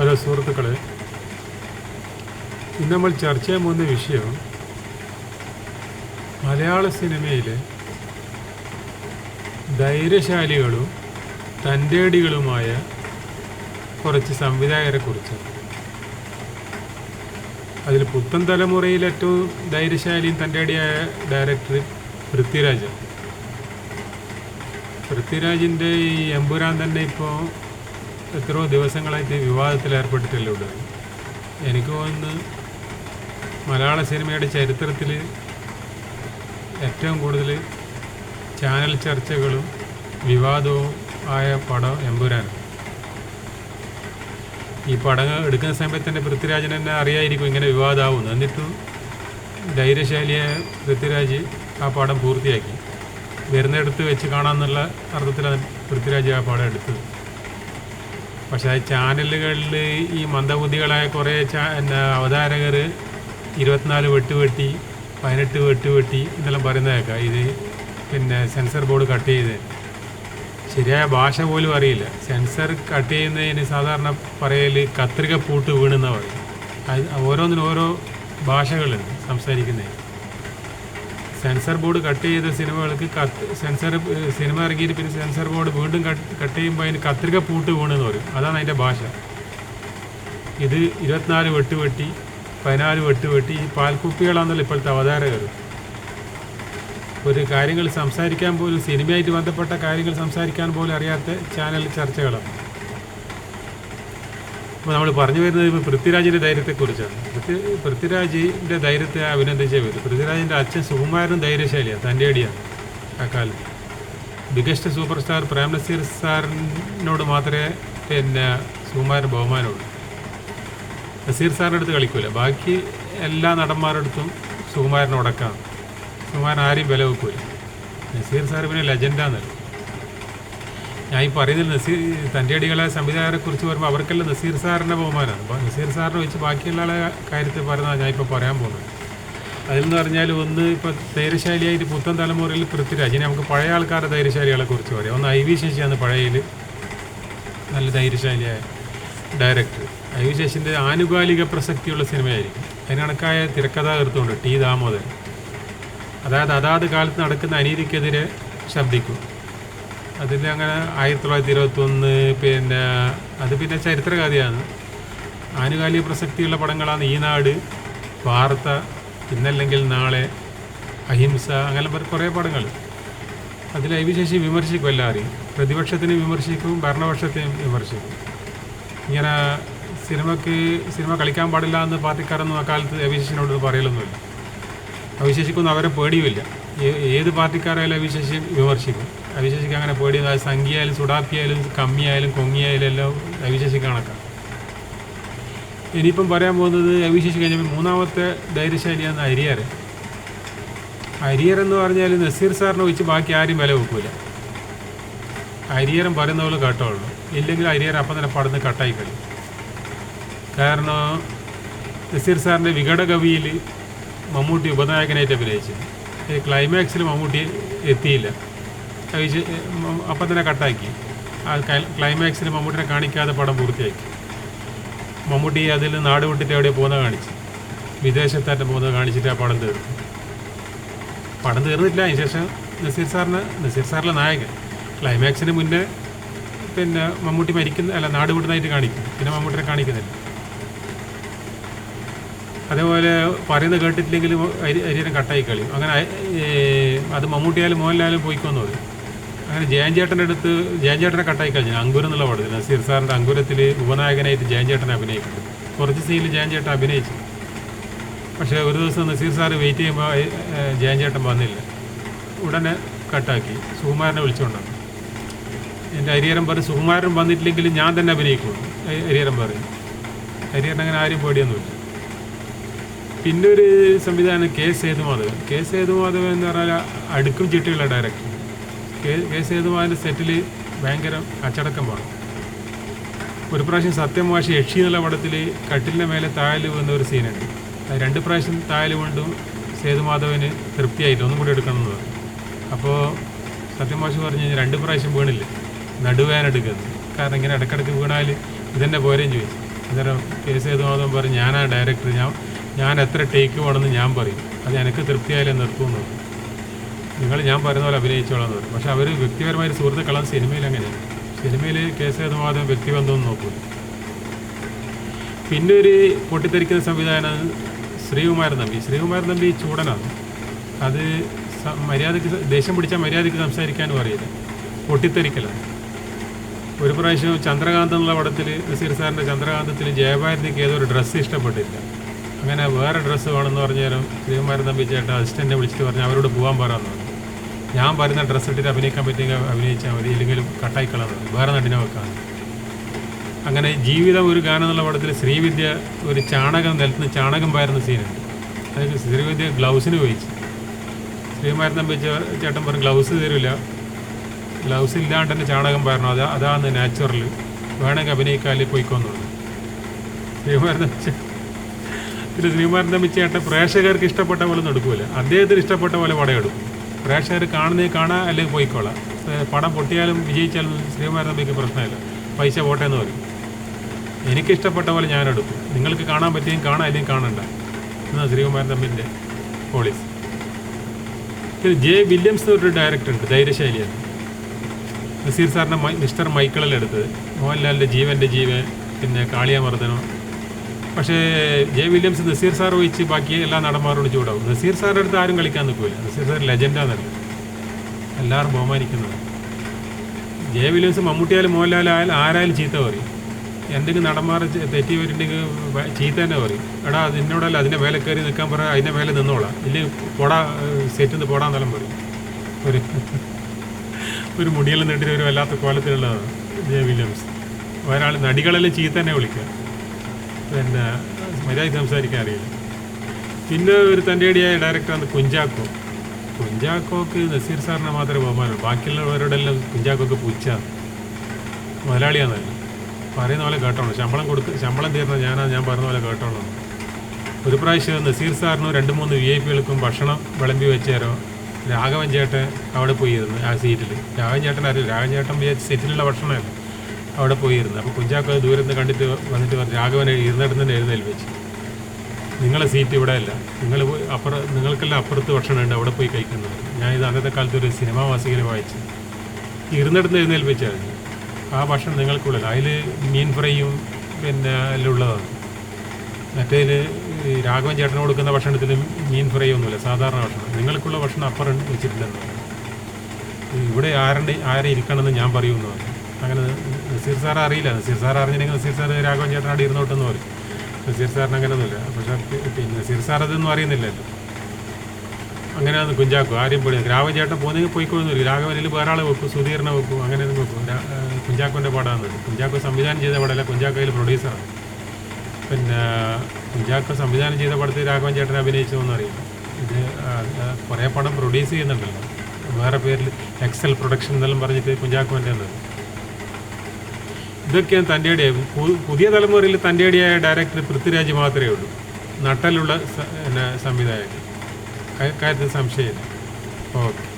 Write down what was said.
Hello സുഹൃത്തുക്കളെ. ഇന്ന് നമ്മൾ ചർച്ച ചെയ്യാൻ പോകുന്ന വിഷയം മലയാള സിനിമയിലെ ധൈര്യശാലികളും തന്റേടികളുമായ കുറച്ച് സംവിധായകരെ കുറിച്ചാണ് അതിൽ പുത്തൻ തലമുറയിൽ ഏറ്റവും ധൈര്യശാലിയും തന്റേടിയായ ഡയറക്ടർ പൃഥ്വിരാജാണ്. പൃഥ്വിരാജിന്റെ ഈ എമ്പുരാൻ തന്നെ ഇപ്പോൾ എത്രയോ ദിവസങ്ങളായിട്ട് വിവാദത്തിലേർപ്പെട്ടിട്ടല്ലേ ഉള്ളത്? എനിക്ക് തോന്നുന്നു മലയാള സിനിമയുടെ ചരിത്രത്തിൽ ഏറ്റവും കൂടുതൽ ചാനൽ ചർച്ചകളും വിവാദവും ആയ പടം എമ്പുരാനാണ്. ഈ പടം എടുക്കുന്ന സമയത്ത് തന്നെ പൃഥ്വിരാജൻ തന്നെ അറിയായിരിക്കും ഇങ്ങനെ വിവാദമാവുന്നു എന്നിട്ടും ധൈര്യശാലിയായ പൃഥ്വിരാജ് ആ പടം പൂർത്തിയാക്കി. വരുന്നിടത്ത് വെച്ച് കാണാമെന്നുള്ള അർത്ഥത്തിലാണ് പൃഥ്വിരാജ് ആ പടം എടുത്തത്. പക്ഷേ ചാനലുകളിൽ ഈ മന്ദബുദ്ധികളായ കുറേ ചാ എന്നാ അവതാരകർ ഇരുപത്തിനാല് വെട്ട് വെട്ടി പതിനെട്ട് വെട്ട് വെട്ടി എന്നെല്ലാം പറയുന്നതൊക്കെ ഇത് പിന്നെ സെൻസർ ബോർഡ് കട്ട് ചെയ്ത്. ശരിയായ ഭാഷ പോലും അറിയില്ല. സെൻസർ കട്ട് ചെയ്യുന്നതിന് സാധാരണ പറയൽ കത്രിക പൂട്ട് വീണെന്നാണ് പറയും അത് ഓരോന്നിനും ഓരോ ഭാഷകളുണ്ട് സംസാരിക്കുന്നതിന് സെൻസർ ബോർഡ് കട്ട് ചെയ്ത സിനിമകൾക്ക് കത്ത് സെൻസർ സിനിമ ഇറങ്ങിയിട്ട് പിന്നെ സെൻസർ ബോർഡ് വീണ്ടും കട്ട് ചെയ്യുമ്പോൾ അതിന് കത്രിക പൂട്ട് വീണെന്ന് പറയും. അതാണ് അതിന്റെ ഭാഷ. ഇത് ഇരുപത്തിനാല് വെട്ട് വെട്ടി പതിനാല് വെട്ട് വെട്ടി ഈ പാൽക്കുപ്പികളാണെന്നല്ല ഇപ്പോഴത്തെ അവതാരകർ. ഒരു കാര്യങ്ങൾ സംസാരിക്കാൻ പോലും സിനിമയായിട്ട് ബന്ധപ്പെട്ട കാര്യങ്ങൾ സംസാരിക്കാൻ പോലും അറിയാത്ത ചാനൽ ചർച്ചകളാണ്. അപ്പോൾ നമ്മൾ പറഞ്ഞു വരുന്നത് ഇപ്പോൾ പൃഥ്വിരാജിന്റെ ധൈര്യത്തെക്കുറിച്ചാണ്. പൃഥ്വി പൃഥ്വിരാജിന്റെ ധൈര്യത്തെ അഭിനന്ദിച്ചേ വരും പൃഥ്വിരാജിന്റെ അച്ഛൻ സുകുമാരനും ധൈര്യശാലിയാണ് തന്റെ അടിയാണ് ആ കാലത്ത് biggest super star Prem Nazir സാറിനോട് മാത്രമേ പിന്നെ സുകുമാരൻ ബഹുമാനമുള്ളൂ. നസീർ സാറിന്റെ അടുത്ത് കളിക്കൂല. ബാക്കി എല്ലാ നടന്മാരുടെ അടുത്തും സുകുമാരനോടക്കാണ് സുകുമാരൻ ആരെയും വില വെക്കൂല നസീർ സാർ പിന്നെ ലെജൻഡാന്നല്ലോ ഞാൻ ഈ പറയുന്നത് നസീർ തന്റെ അടികളെ സംവിധായകരെക്കുറിച്ച് പറയുമ്പോൾ അവർക്കെല്ലാം നസീർ സാറിന്റെ ബഹുമാനമാണ് അപ്പോൾ നസീർ സാറിനെ വെച്ച് ബാക്കിയുള്ള ആളെ കാര്യത്തിൽ പറയുന്നതാണ് ഞാൻ ഇപ്പോൾ പറയാൻ പോകുന്നത്. അതിലെന്ന് പറഞ്ഞാൽ ഒന്ന് ഇപ്പോൾ ധൈര്യശാലിയായിട്ട് പുത്തൻ തലമുറയിൽ പൃഥ്വിരാജ്. ഇനി നമുക്ക് പഴയ ആൾക്കാരുടെ ധൈര്യശാലികളെ കുറിച്ച് പറയാം. ഒന്ന് ഐ വി ശശിയാണ് പഴയയിൽ നല്ല ധൈര്യശാലിയായ ഡയറക്ടർ. ഐ വി ശശിന്റെ ആനുകാലിക പ്രസക്തിയുള്ള സിനിമയായിരിക്കും. അതിന് കണക്കായ തിരക്കഥാകൃത്തുണ്ട് ടി ദാമോദരൻ. അതായത് അതാത് കാലത്ത് നടക്കുന്ന അനീതിക്കെതിരെ ശബ്ദിക്കും. അതിൽ അങ്ങനെ ആയിരത്തി തൊള്ളായിരത്തി ഇരുപത്തൊന്ന് പിന്നെ അത് പിന്നെ ചരിത്രകഥയാണ്. ആനുകാലിക പ്രസക്തിയുള്ള പടങ്ങളാണ് ഈ നാട് വാർത്ത ഇന്നല്ലെങ്കിൽ നാളെ അഹിംസ അങ്ങനെ കുറേ പടങ്ങൾ. അതിൽ ഐ വി ശശി വിമർശിക്കും എല്ലാവരെയും. പ്രതിപക്ഷത്തിനെ വിമർശിക്കും ഭരണപക്ഷത്തെയും വിമർശിക്കും. ഇങ്ങനെ സിനിമക്ക് സിനിമ കളിക്കാൻ പാടില്ല എന്ന് പാർട്ടിക്കാരൊന്നും ആ കാലത്ത് ഐ വി ശശിനോട് പറയലൊന്നുമില്ല. അവിശേഷിക്കൊന്നും അവരെ പേടിയുമില്ല. ഏത് പാർട്ടിക്കാരായാലും അവിശേഷി വിമർശിക്കും. അവിശേഷിക്ക് അങ്ങനെ പേടിയൊന്നും അത് സംഖ്യയായാലും സുടാപ്പിയായാലും കമ്മിയായാലും കൊങ്ങിയായാലും എല്ലാം അവിശേഷിക്ക് കണക്കാം ഇനിയിപ്പം പറയാൻ പോകുന്നത് അവിശേഷി കഴിഞ്ഞപ്പോൾ മൂന്നാമത്തെ ധൈര്യശാലിയാണ് അരിയർ അരിയർ എന്ന് പറഞ്ഞാൽ നസീർ സാറിനെ വെച്ച് ബാക്കി ആരും വില വെക്കൂല. അരിയരം പറയുന്ന പോലെ കേട്ടോളൂ. ഇല്ലെങ്കിൽ അരിയർ അപ്പം തന്നെ പടന്ന് കട്ടായി കളി കാരണം നസീർ സാറിന്റെ വികടകവിയിൽ മമ്മൂട്ടി ഉപനായകനായിട്ട് അഭിനയിച്ചു ക്ലൈമാക്സിൽ മമ്മൂട്ടി എത്തിയില്ല. വിശ- അപ്പം തന്നെ കട്ടാക്കി. ആ ക്ലൈ- ക്ലൈമാക്സിൽ മമ്മൂട്ടിനെ കാണിക്കാതെ പടം പൂർത്തിയാക്കി. മമ്മൂട്ടി അതിൽ നാട് വിട്ടിട്ട് എവിടെ പോകുന്നത് കാണിച്ചു. വിദേശത്തായിട്ട് പോകുന്നത് കാണിച്ചിട്ട് ആ പടം തീർന്നു. പടം തീർന്നിട്ടില്ല. അതിന് ശേഷം നസീർ സാറിന് നസീർ സാറിലെ നായകൻ. ക്ലൈമാക്സിന് മുന്നേ പിന്നെ മമ്മൂട്ടി മരിക്കുന്ന അല്ല നാട് വിടുന്നതായിട്ട് കാണിക്കും. പിന്നെ മമ്മൂട്ടിനെ കാണിക്കുന്നില്ല. അതേപോലെ പറയുന്നത് കേട്ടിട്ടില്ലെങ്കിലും അരി അരിയരം കട്ടായി കളിയും. അങ്ങനെ അത് മമ്മൂട്ടിയായാലും മോഹൻലാലും പോയിക്കൊന്നു അത് അങ്ങനെ ജയൻ അടുത്ത് ജയൻ ചേട്ടനെ കട്ടായി കഴിഞ്ഞു അങ്കുരം എന്നുള്ള പടത്തിൽ നസീർ സാറിന്റെ അങ്കുരത്തിൽ ഉപനായകനായിട്ട് ജയൻ ചേട്ടനെ അഭിനയിക്കുന്നുണ്ട്. കുറച്ച് സീനിൽ ജയൻ ചേട്ടൻ അഭിനയിച്ചു. പക്ഷേ ഒരു ദിവസം നസീർ സാർ വെയിറ്റ് ചെയ്യുമ്പോൾ ജയൻ ചേട്ടൻ വന്നില്ല. ഉടനെ കട്ടാക്കി. സുകുമാരനെ വിളിച്ചുകൊണ്ടാണ് എന്റെ ഹരിഹരം പറയും സുകുമാരൻ വന്നിട്ടില്ലെങ്കിൽ ഞാൻ തന്നെ അഭിനയിക്കുള്ളൂ ഹരിഹരം പറഞ്ഞു ഹരിഹരൻ അങ്ങനെ ആരും പേടിയൊന്നുമില്ല. പിന്നെ ഒരു സംവിധാനം കെ സേതുമാധവൻ. കെ സേതുമാധവൻ എന്ന് പറഞ്ഞാൽ അടുക്കും ചിട്ടിയുള്ള ഡയറക്ടർ കെ സേതുമാധവന്റെ സെറ്റിൽ ഭയങ്കര അച്ചടക്കം പാടും ഒരു പ്രാവശ്യം സത്യം വാശി യക്ഷി എന്നുള്ള പടത്തിൽ കട്ടിലിന്റെ മേലെ താഴൽ വീഴുന്ന ഒരു സീനുണ്ട്. രണ്ട് പ്രാവശ്യം താഴൽ വീണ്ടും സേതുമാധവന് തൃപ്തിയായിട്ട് ഒന്നും കൂടി എടുക്കണം എന്ന് പറഞ്ഞു. അപ്പോൾ സത്യം വാശി പറഞ്ഞു കഴിഞ്ഞാൽ രണ്ട് പ്രാവശ്യം വീണില്ല. നടുവേന എടുക്കുന്നത്. കാരണം ഇങ്ങനെ ഇടക്കിടക്ക് വീണാൽ ഇതെന്നെ പോരേം ചോദിച്ചു അന്നേരം കെ സേതുമാധവൻ പറഞ്ഞു ഞാനാ ഡയറക്ടർ. ഞാൻ ഞാൻ എത്ര ടേക്ക് വേണമെന്ന് ഞാൻ പറയും. അത് എനിക്ക് തൃപ്തിയായാലും നിർത്തുമെന്ന് പറയും നിങ്ങൾ ഞാൻ പറയുന്ന പോലെ അഭിനയിച്ചോളാം എന്ന് പറയും പക്ഷെ അവർ വ്യക്തിപരമായ സുഹൃത്തുക്കളാണ് സിനിമയിൽ അങ്ങനെയാണ്. സിനിമയിൽ കേസേതുവാദം വ്യക്തിബന്ധമൊന്നും നോക്കൂ പിന്നെ ഒരു പൊട്ടിത്തെറിക്കുന്ന സംവിധാനം ശ്രീകുമാരൻ തമ്പി ശ്രീകുമാരൻ തമ്പി ചൂടനാണ്. അത് മര്യാദയ്ക്ക് ദേഷ്യം പിടിച്ചാൽ മര്യാദയ്ക്ക് സംസാരിക്കാനും അറിയില്ല. പൊട്ടിത്തെറിക്കലാണ്. ഒരു പ്രാവശ്യം ചന്ദ്രകാന്ത് എന്നുള്ള പടത്തിൽ നസീർ സാറിന്റെ ചന്ദ്രകാന്തത്തിൽ ജയഭാരതിക്ക് ഏതോ ഒരു ഡ്രസ്സ് ഇഷ്ടപ്പെട്ടില്ല. അങ്ങനെ വേറെ ഡ്രസ്സ് വേണമെന്ന് പറഞ്ഞാലും ശ്രീകുമാരൻ തമ്പി ചേട്ടൻ അസിസ്റ്റന്റിനെ വിളിച്ചിട്ട് പറഞ്ഞാൽ അവരോട് പോകാൻ പറയാമെന്ന് ഞാൻ വരുന്ന ഡ്രസ്സ് ഇട്ടിട്ട് അഭിനയിക്കാൻ പറ്റിയെങ്കിൽ അഭിനയിച്ചാൽ മതി ഇല്ലെങ്കിൽ കട്ടായി പറഞ്ഞു വേറെ നടിനെ വെക്കാൻ അങ്ങനെ ജീവിതം ഒരു ഗാനം എന്നുള്ള പടത്തിൽ ശ്രീവിദ്യ ഒരു ചാണകം നിലത്തുനിന്ന് ചാണകം പാരുന്ന സീനുണ്ട് അതിന് ശ്രീവിദ്യ ഗ്ലൗസിന് ചോദിച്ചു ശ്രീകുമാരൻ തമ്പി ചേ- ചേട്ടൻ പറഞ്ഞു ഗ്ലൗസ് തരില്ല ഗ്ലൗസ് ഇല്ലാണ്ട് തന്നെ ചാണകം പാരണം. അതാ അതാണ് നാച്ചുറൽ വേണമെങ്കിൽ അഭിനയിക്കാൽ പോയിക്കോന്ന് പറഞ്ഞു. ശ്രീമാരുന്ന പിന്നെ ചേട്ടൻ പ്രേക്ഷകർക്ക് ഇഷ്ടപ്പെട്ട പോലെ ഒന്നും എടുക്കൂല. അദ്ദേഹത്തിന് ഇഷ്ടപ്പെട്ട പോലെ പടം എടുക്കും. പ്രേക്ഷകർ കാണുന്നത് കാണാൻ അല്ലെങ്കിൽ പോയിക്കോളാം. പടം പൊട്ടിയാലും വിജയിച്ചാലും ശ്രീകുമാരൻ തമ്പിക്ക് പ്രശ്നമില്ല. പൈസ പോട്ടെ എന്ന് പറയും. എനിക്കിഷ്ടപ്പെട്ട പോലെ ഞാനെടുക്കും. നിങ്ങൾക്ക് കാണാൻ പറ്റിയും കാണാം അല്ലെങ്കിൽ കാണണ്ട. എന്നാണ് ശ്രീകുമാരൻ തമ്പിന്റെ പോളിസി പിന്നെ ജെ വില്യംസ് എന്ന് ഒരു ഡയറക്ടർ ഉണ്ട് ധൈര്യശൈലിയാണ്. നസീർ സാറിന്റെ മിസ്റ്റർ മൈക്കിളിൽ എടുത്തത്. മോഹൻലാലിന്റെ ജീവന്റെ ജീവൻ പിന്നെ കാളിയാമർദ്ദനം പക്ഷേ ജെ. വില്യംസ് നസീർ സാർ ഒഴിച്ച് ബാക്കി എല്ലാ നടന്മാരോട് ചൂടാവും. നസീർ സാറിന്റെ അടുത്ത് ആരും കളിക്കാൻ നിൽക്കില്ല നസീർ സാർ ലെജൻഡാന്നല്ല എല്ലാവരും ബഹുമാനിക്കുന്നത്. ജെ. വില്യംസ് മമ്മൂട്ടിയായാലും മോഹൻലാലായാലും ആരായാലും ചീത്ത പറയും. എന്തെങ്കിലും നടന്മാർ തെറ്റി വരുന്നുണ്ടെങ്കിൽ ചീത്ത തന്നെ പറയും. എടാ അത് എന്നോടല്ല അതിന്റെ മേലെ കയറി നിൽക്കാൻ പറ അതിന്റെ മേലെ നിന്നോളാം. ഇല്ലെങ്കിൽ പോടാ സെറ്റിൽ നിന്ന് പോടാന്നെല്ലാം പറയും. ഒരു ഒരു മുടിയെല്ലാം നീട്ടിട്ട് ഒരു വല്ലാത്ത കോലത്തിലുള്ളതാണ് ജെ. വില്യംസ്. ഒരാൾ നടികളെല്ലാം ചീത്ത തന്നെ വിളിക്കുക. പിന്നെ മര്യാദയ്ക്ക് സംസാരിക്കാൻ അറിയില്ല. പിന്നെ ഒരു തന്റെടിയായ ഡയറക്ടറാണ് കുഞ്ചാക്കോ. കുഞ്ചാക്കോക്ക് നസീർ സാറിനെ മാത്രമേ ബഹുമാനമുള്ളൂ. ബാക്കിയുള്ളവരോടെല്ലാം കുഞ്ചാക്കോക്ക് പുച്ഛാണ് മുതലാളിയാന്നല്ല പറയുന്ന പോലെ കേട്ടോളൂ. ശമ്പളം കൊടുക്ക ശമ്പളം തീർന്ന ഞാനാ ഞാൻ പറഞ്ഞ പോലെ കേട്ടോളൂ. ഒരു പ്രാവശ്യം നസീർ സാറിനും രണ്ട് മൂന്ന് വി ഐ പികൾക്കും ഭക്ഷണം വിളമ്പി വെച്ചേരോ രാഘവൻ ചേട്ടൻ അവിടെ പോയിരുന്നു ആ സീറ്റിൽ രാഘവൻ ചേട്ടൻ അറിയില്ല രാഘവൻ ചേട്ടൻ വിചാരിച്ച സെറ്റിലുള്ള ഭക്ഷണമല്ല? അവിടെ പോയിരുന്നത് അപ്പോൾ കുഞ്ചാക്കോ ദൂരെ നിന്ന് കണ്ടിട്ട് വന്നിട്ട് പറഞ്ഞു രാഘവൻ ഇരുന്നിടത്ത് തന്നെ എഴുന്നേൽപ്പിച്ചു നിങ്ങളെ സീറ്റ് ഇവിടെ അല്ല. നിങ്ങൾ പോയി അപ്പുറം നിങ്ങൾക്കെല്ലാം അപ്പുറത്ത് ഭക്ഷണം ഉണ്ട് അവിടെ പോയി കഴിക്കുന്നത്. ഞാൻ ഇത് അന്നത്തെ കാലത്ത് ഒരു സിനിമാ വാസികയിൽ വായിച്ചു. ഇരുന്നിടത്ത് എഴുന്നേൽപ്പിച്ചായിരുന്നു ആ ഭക്ഷണം നിങ്ങൾക്കുള്ളത് അതിൽ മീൻ ഫ്രൈയും പിന്നെ എല്ലാം ഉള്ളതാണ്. മറ്റേതിൽ രാഘവൻ ചേട്ടന് കൊടുക്കുന്ന ഭക്ഷണത്തിൽ മീൻ ഫ്രൈ ഒന്നുമില്ല സാധാരണ ഭക്ഷണം. നിങ്ങൾക്കുള്ള ഭക്ഷണം അപ്പുറം വെച്ചിട്ടുണ്ടെന്ന് പറഞ്ഞു. ഇവിടെ ആരുടെ ആരെ ഇരിക്കണമെന്ന് ഞാൻ പറയുമെന്ന് പറഞ്ഞു. അങ്ങനെ നസീർ സാർ അറിയില്ല. നസീർ സാർ അറിഞ്ഞില്ലെങ്കിൽ നസീർ സാർ രാഘവൻ ചേട്ടൻ ചേട്ടനോട് ഇരുന്നോട്ടെന്ന് പറയും. നസീർ സാറിന് അങ്ങനെയൊന്നുമില്ല. പക്ഷേ പിന്നെ നസീർ സാർ അതൊന്നും അറിയുന്നില്ലല്ലോ അങ്ങനെയാണ് കുഞ്ചാക്കോ ആരെയും പോയി രാഘവൻ ചേട്ടൻ പോകുന്നെങ്കിൽ പോയിക്കൊള്ളുന്നില്ല രാഘവനിൽ വേറെ ആളെ വെക്കും സുധീറിനെ വെക്കും അങ്ങനെ വെക്കും. കുഞ്ചാക്കോന്റെ പടമാണ് കുഞ്ചാക്കോ സംവിധാനം ചെയ്ത പടമല്ല കുഞ്ചാക്കോയിൽ പ്രൊഡ്യൂസറാണ് പിന്നെ കുഞ്ചാക്കോ സംവിധാനം ചെയ്ത പടത്തിൽ രാഘവൻ ചേട്ടൻ അഭിനയിച്ചതെന്ന് അറിയില്ല. ഇത് കുറേ പടം പ്രൊഡ്യൂസ് ചെയ്യുന്നുണ്ടല്ലോ. വേറെ പേരിൽ എക്സൽ പ്രൊഡക്ഷൻ എന്നെല്ലാം പറഞ്ഞിട്ട് കുഞ്ചാക്കോന്റെ എന്നത് ഇതൊക്കെയാണ് തന്റെ പുതിയ തലമുറയിൽ തന്റെ അടിയായ ഡയറക്ടർ പൃഥ്വിരാജ് മാത്രമേ ഉള്ളൂ. നട്ടലുള്ള സംവിധായകൻ. കാര്യത്തിൽ സംശയമില്ല. ഓക്കെ.